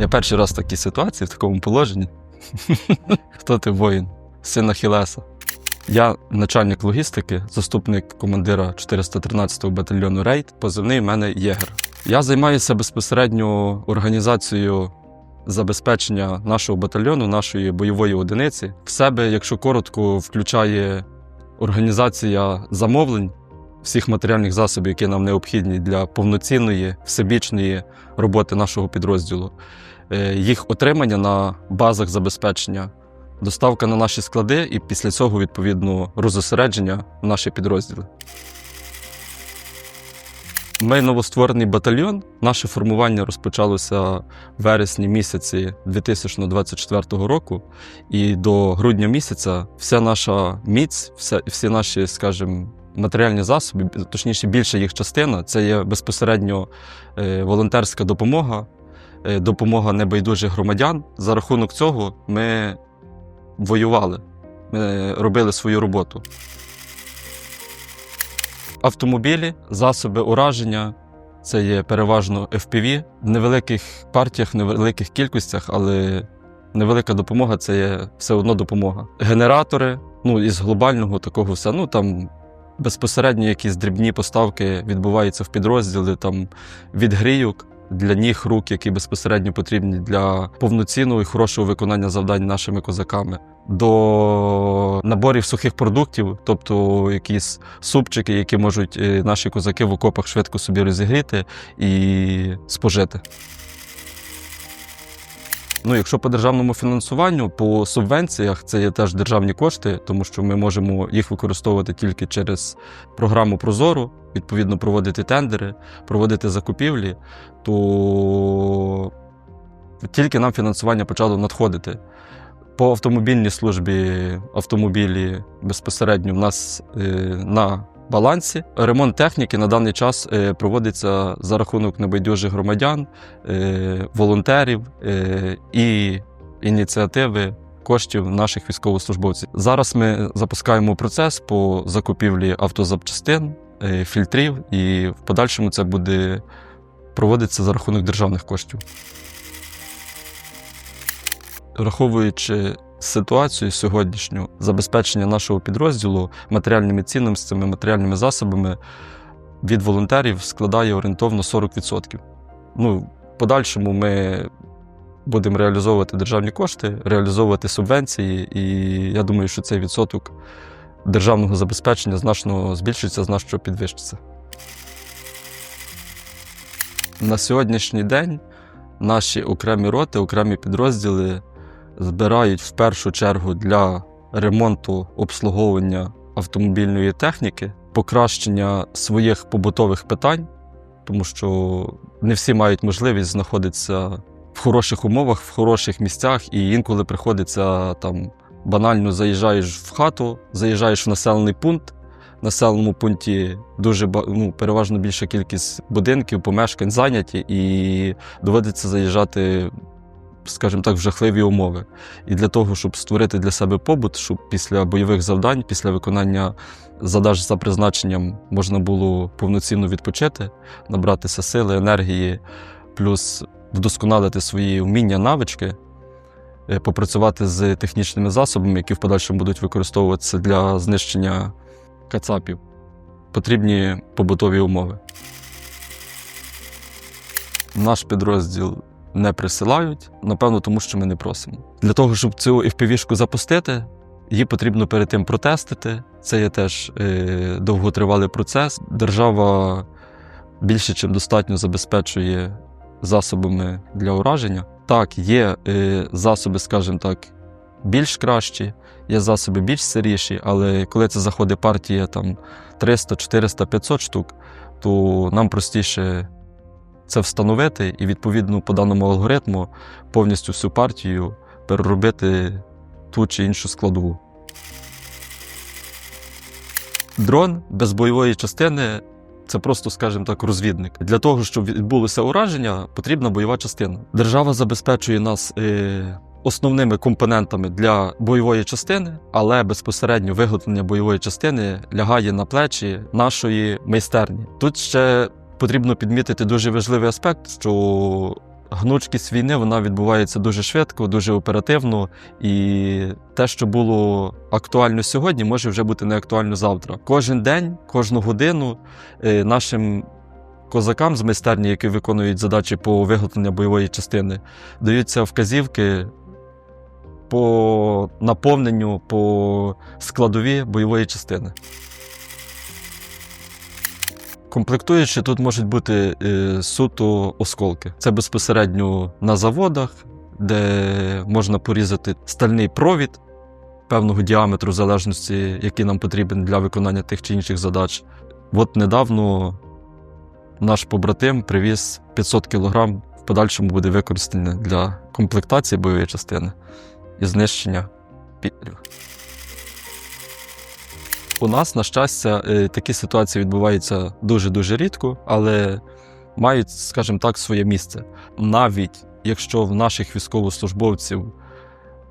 Я перший раз в такій ситуації, в такому положенні. Хто ти воїн? Син Ахілеса. Я начальник логістики, заступник командира 413-го батальйону Рейд. Позивний в мене Єгер. Я займаюся безпосередньо організацією забезпечення нашого батальйону, нашої бойової одиниці. В себе, якщо коротко, включає організація замовлень всіх матеріальних засобів, які нам необхідні для повноцінної всебічної роботи нашого підрозділу, Е, їх отримання на базах забезпечення, доставка на наші склади і після цього відповідно розосередження в наші підрозділи. Ми новостворений батальйон. Наше формування розпочалося в вересні місяці 2024 року, і до грудня місяця вся наша міць, вся, всі наші, скажімо, матеріальні засоби, точніше, більша їх частина це є безпосередньо е, волонтерська допомога, е, допомога небайдужих громадян. За рахунок цього ми воювали, ми робили свою роботу. Автомобілі, засоби ураження. Це є переважно FPV в невеликих партіях, невеликих кількостях, але невелика допомога це є все одно допомога. Генератори, ну із глобального такого все. Ну там безпосередньо якісь дрібні поставки відбуваються в підрозділи, там від грійок для ніг, рук, які безпосередньо потрібні для повноцінного і хорошого виконання завдань нашими козаками. До наборів сухих продуктів, тобто якісь супчики, які можуть е, наші козаки в окопах швидко собі розігріти і спожити. Ну, якщо по державному фінансуванню, по субвенціях це є теж державні кошти, тому що ми можемо їх використовувати тільки через програму Прозору, відповідно проводити тендери, проводити закупівлі, то тільки нам фінансування почало надходити. По автомобільній службі автомобілі безпосередньо в нас е, на балансі. Ремонт техніки на даний час е, проводиться за рахунок небайдужих громадян, е, волонтерів е, і ініціативи коштів наших військовослужбовців. Зараз ми запускаємо процес по закупівлі автозапчастин, фільтрів, і в подальшому це буде проводитися за рахунок державних коштів. Враховуючи ситуацію сьогоднішню забезпечення нашого підрозділу матеріальними цінностями, матеріальними засобами від волонтерів складає орієнтовно 40%. Ну, в подальшому ми будемо реалізовувати державні кошти, реалізовувати субвенції, і я думаю, що цей відсоток державного забезпечення значно збільшиться, значно підвищиться. На сьогоднішній день наші окремі роти, окремі підрозділи збирають в першу чергу для ремонту обслуговування автомобільної техніки, покращення своїх побутових питань, тому що не всі мають можливість знаходитися в хороших умовах, в хороших місцях, і інколи приходиться там банально заїжджаєш в хату, заїжджаєш в населений пункт. Населеному пункті дуже ну, переважно більша кількість будинків, помешкань зайняті, і доводиться заїжджати скажімо так, в жахливі умови. І для того, щоб створити для себе побут, щоб після бойових завдань, після виконання задач за призначенням можна було повноцінно відпочити, набратися сили, енергії, плюс вдосконалити свої вміння, навички, е, попрацювати з технічними засобами, які в подальшому будуть використовуватися для знищення кацапів. Потрібні побутові умови. Наш підрозділ не присилають, напевно, тому що ми не просимо. Для того, щоб цю FPV-шку запустити, її потрібно перед тим протестити. Це є теж е, довготривалий процес. Держава більше, ніж достатньо забезпечує засобами для ураження. Так, є е, засоби, скажімо так, більш кращі, є засоби більш сиріші, але коли це заходить партія там 300, 400, 500 штук, то нам простіше це встановити і, відповідно, по даному алгоритму повністю всю партію переробити ту чи іншу складову. Дрон без бойової частини це просто, скажімо так, розвідник. Для того, щоб відбулося ураження, потрібна бойова частина. Держава забезпечує нас. Е- Основними компонентами для бойової частини, але безпосередньо виготовлення бойової частини лягає на плечі нашої майстерні. Тут ще потрібно підмітити дуже важливий аспект, що Гнучкість війни вона відбувається дуже швидко, дуже оперативно, і те, що було актуально сьогодні, може вже бути не актуально завтра. Кожен день, кожну годину е, нашим козакам з майстерні, які виконують задачі по виготовленню бойової частини, даються вказівки по наповненню, по складові бойової частини. Комплектуючі тут можуть бути е, суто осколки. Це безпосередньо на заводах, де можна порізати стальний провід певного діаметру, в залежності, який нам потрібен для виконання тих чи інших задач. От недавно наш побратим привіз 500 кг, в подальшому буде використаний для комплектації бойової частини і знищення підлів. У нас, на щастя, е, такі ситуації відбуваються дуже-дуже рідко, але мають, скажімо так, своє місце. Навіть якщо в наших військовослужбовців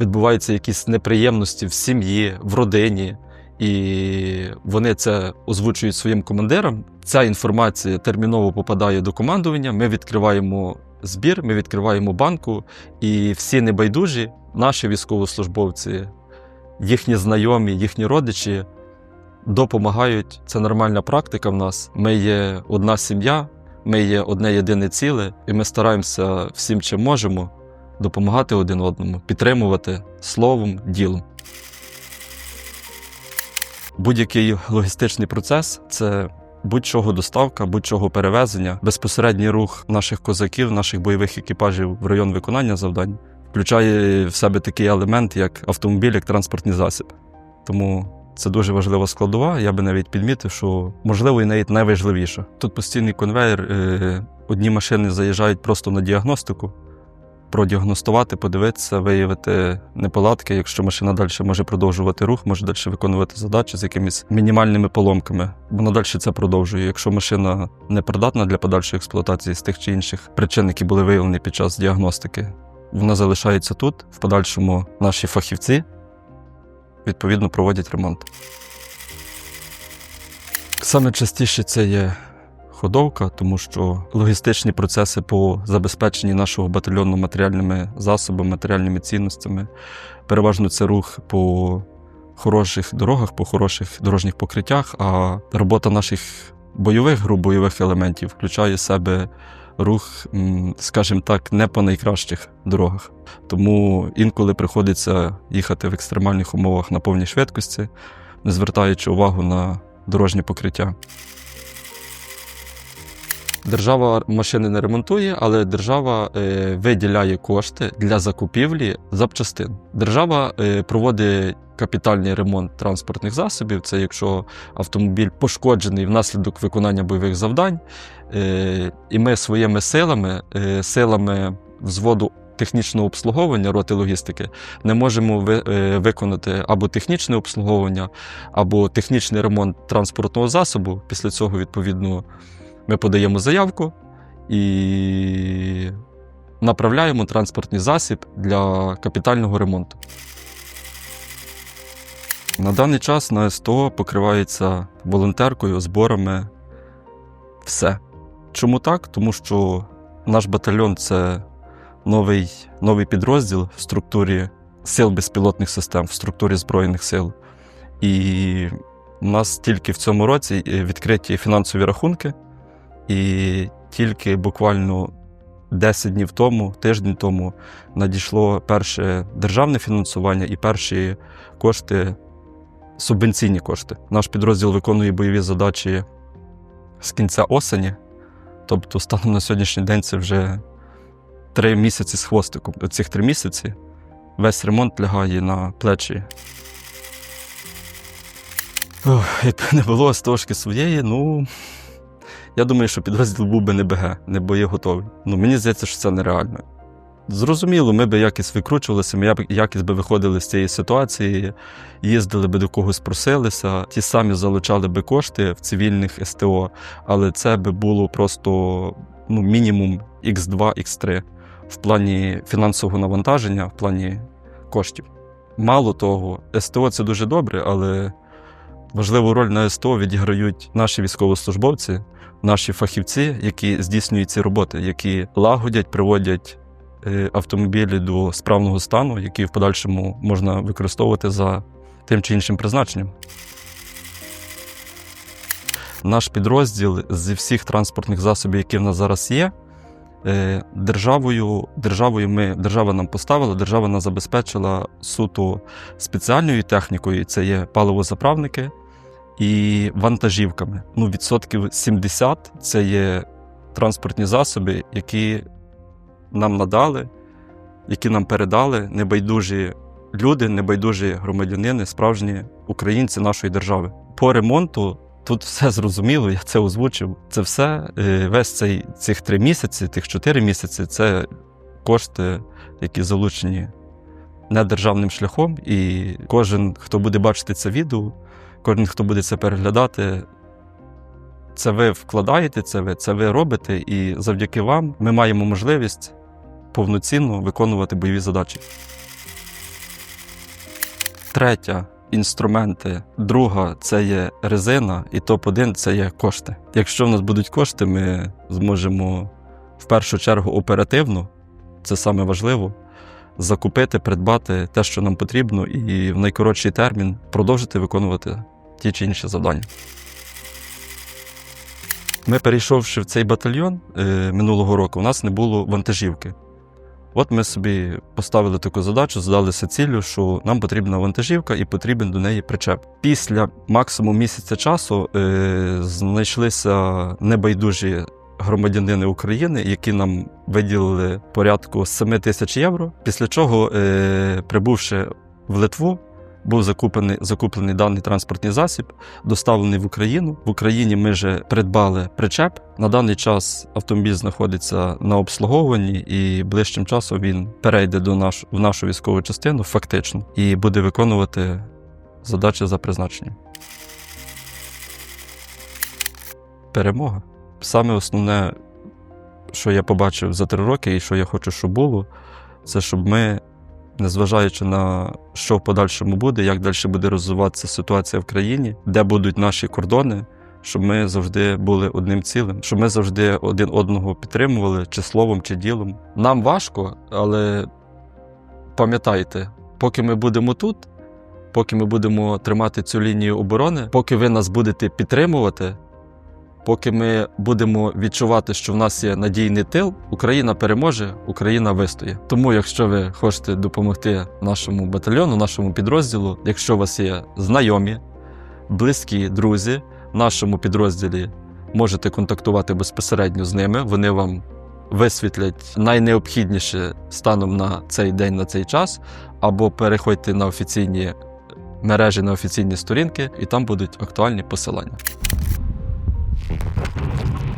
відбуваються якісь неприємності в сім'ї, в родині, і вони це озвучують своїм командирам, ця інформація терміново попадає до командування. Ми відкриваємо збір, ми відкриваємо банку, і всі небайдужі, наші військовослужбовці, їхні знайомі, їхні родичі допомагають. Це нормальна практика в нас. Ми є одна сім'я, ми є одне єдине ціле, і ми стараємося всім, чим можемо, допомагати один одному, підтримувати словом, ділом. Будь-який логістичний процес це будь-чого доставка, будь-чого перевезення, безпосередній рух наших козаків, наших бойових екіпажів в район виконання завдань включає в себе такий елемент, як автомобіль, як транспортний засіб. Тому це дуже важлива складова. Я би навіть підмітив, що можливо і навіть найважливіше. Тут постійний конвейер. е, Одні машини заїжджають просто на діагностику, продіагностувати, подивитися, виявити неполадки. Якщо машина далі може продовжувати рух, може далі виконувати задачі з якимись мінімальними поломками. Вона далі це продовжує. Якщо машина не придатна для подальшої експлуатації з тих чи інших причин, які були виявлені під час діагностики, вона залишається тут. В подальшому наші фахівці відповідно проводять ремонт. Саме частіше це є ходовка, тому що логістичні процеси по забезпеченні нашого батальйону матеріальними засобами, матеріальними цінностями, переважно це рух по хороших дорогах, по хороших дорожніх покриттях, а робота наших бойових груп, бойових елементів включає в себе рух, скажімо так, не по найкращих дорогах. Тому інколи приходиться їхати в екстремальних умовах на повній швидкості, не звертаючи увагу на дорожнє покриття. Держава машини не ремонтує, але держава е, виділяє кошти для закупівлі запчастин. Держава е, проводить капітальний ремонт транспортних засобів. Це якщо автомобіль пошкоджений внаслідок виконання бойових завдань. Е, і ми своїми силами, силами взводу технічного обслуговування роти логістики, не можемо ви, виконати або технічне обслуговування, або технічний ремонт транспортного засобу. Після цього, відповідно, ми подаємо заявку і направляємо транспортний засіб для капітального ремонту. На даний час на СТО покривається волонтеркою, зборами все. Чому так? Тому що наш батальйон це новий, новий підрозділ в структурі сил безпілотних систем, в структурі Збройних сил. І у нас тільки в цьому році відкриті фінансові рахунки, і тільки буквально 10 днів тому, тиждень тому, надійшло перше державне фінансування і перші кошти, субвенційні кошти. Наш підрозділ виконує бойові задачі з кінця осені. Тобто, станом на сьогоднішній день це вже три місяці з хвостиком. Цих три місяці весь ремонт лягає на плечі. Ох, якби не було стошки своєї, ну я думаю, що підрозділ був би не БГ, не боєготовий. Ну, мені здається, що це нереально. Зрозуміло, ми би якось викручувалися, ми якось би виходили з цієї ситуації, їздили би до когось просилися, ті самі залучали би кошти в цивільних СТО, але це би було просто ну, мінімум X2, X3 в плані фінансового навантаження, в плані коштів. Мало того, СТО це дуже добре, але Важливу роль на СТО відіграють наші військовослужбовці, наші фахівці, які здійснюють ці роботи, які лагодять, приводять е, автомобілі до справного стану, які в подальшому можна використовувати за тим чи іншим призначенням. Наш підрозділ зі всіх транспортних засобів, які в нас зараз є, е, державою, державою ми, держава нам поставила, держава нас забезпечила суто спеціальною технікою, це є паливозаправники і вантажівками. Ну, відсотків 70 це є транспортні засоби, які нам надали, які нам передали небайдужі люди, небайдужі громадянини, справжні українці нашої держави. По ремонту тут все зрозуміло, я це озвучив. Це все, е, весь цей цих три місяці, тих чотири місяці це кошти, які залучені недержавним шляхом. І кожен, хто буде бачити це відео, кожен, хто буде це переглядати, це ви вкладаєте, це ви, це ви робите, і завдяки вам ми маємо можливість повноцінно виконувати бойові задачі. Третя інструменти. Друга це є резина, і топ-1 це є кошти. Якщо в нас будуть кошти, ми зможемо в першу чергу оперативно, це саме важливо, закупити, придбати те, що нам потрібно, і в найкоротший термін продовжити виконувати ті чи інші завдання. Ми, перейшовши в цей батальйон е, минулого року, у нас не було вантажівки. От ми собі поставили таку задачу, задалися ціллю, що нам потрібна вантажівка і потрібен до неї причеп. Після максимум місяця часу е, знайшлися небайдужі громадянини України, які нам виділили порядку 7 тисяч євро. Після чого, е, прибувши в Литву, був закуплений, закуплений даний транспортний засіб, доставлений в Україну. В Україні ми вже придбали причеп. На даний час автомобіль знаходиться на обслуговуванні, і ближчим часом він перейде до наш, в нашу військову частину, фактично, і буде виконувати задачі за призначенням. Перемога. Саме основне, що я побачив за три роки, і що я хочу, щоб було, це щоб ми незважаючи на що в подальшому буде, як далі буде розвиватися ситуація в країні, де будуть наші кордони, щоб ми завжди були одним цілим, щоб ми завжди один одного підтримували, чи словом, чи ділом. Нам важко, але пам'ятайте, поки ми будемо тут, поки ми будемо тримати цю лінію оборони, поки ви нас будете підтримувати. Поки ми будемо відчувати, що в нас є надійний тил, Україна переможе, Україна вистоє. Тому, якщо ви хочете допомогти нашому батальйону, нашому підрозділу, якщо у вас є знайомі, близькі друзі в нашому підрозділі, можете контактувати безпосередньо з ними. Вони вам висвітлять найнеобхідніше станом на цей день, на цей час, або переходьте на офіційні мережі, на офіційні сторінки, і там будуть актуальні посилання. Thank you.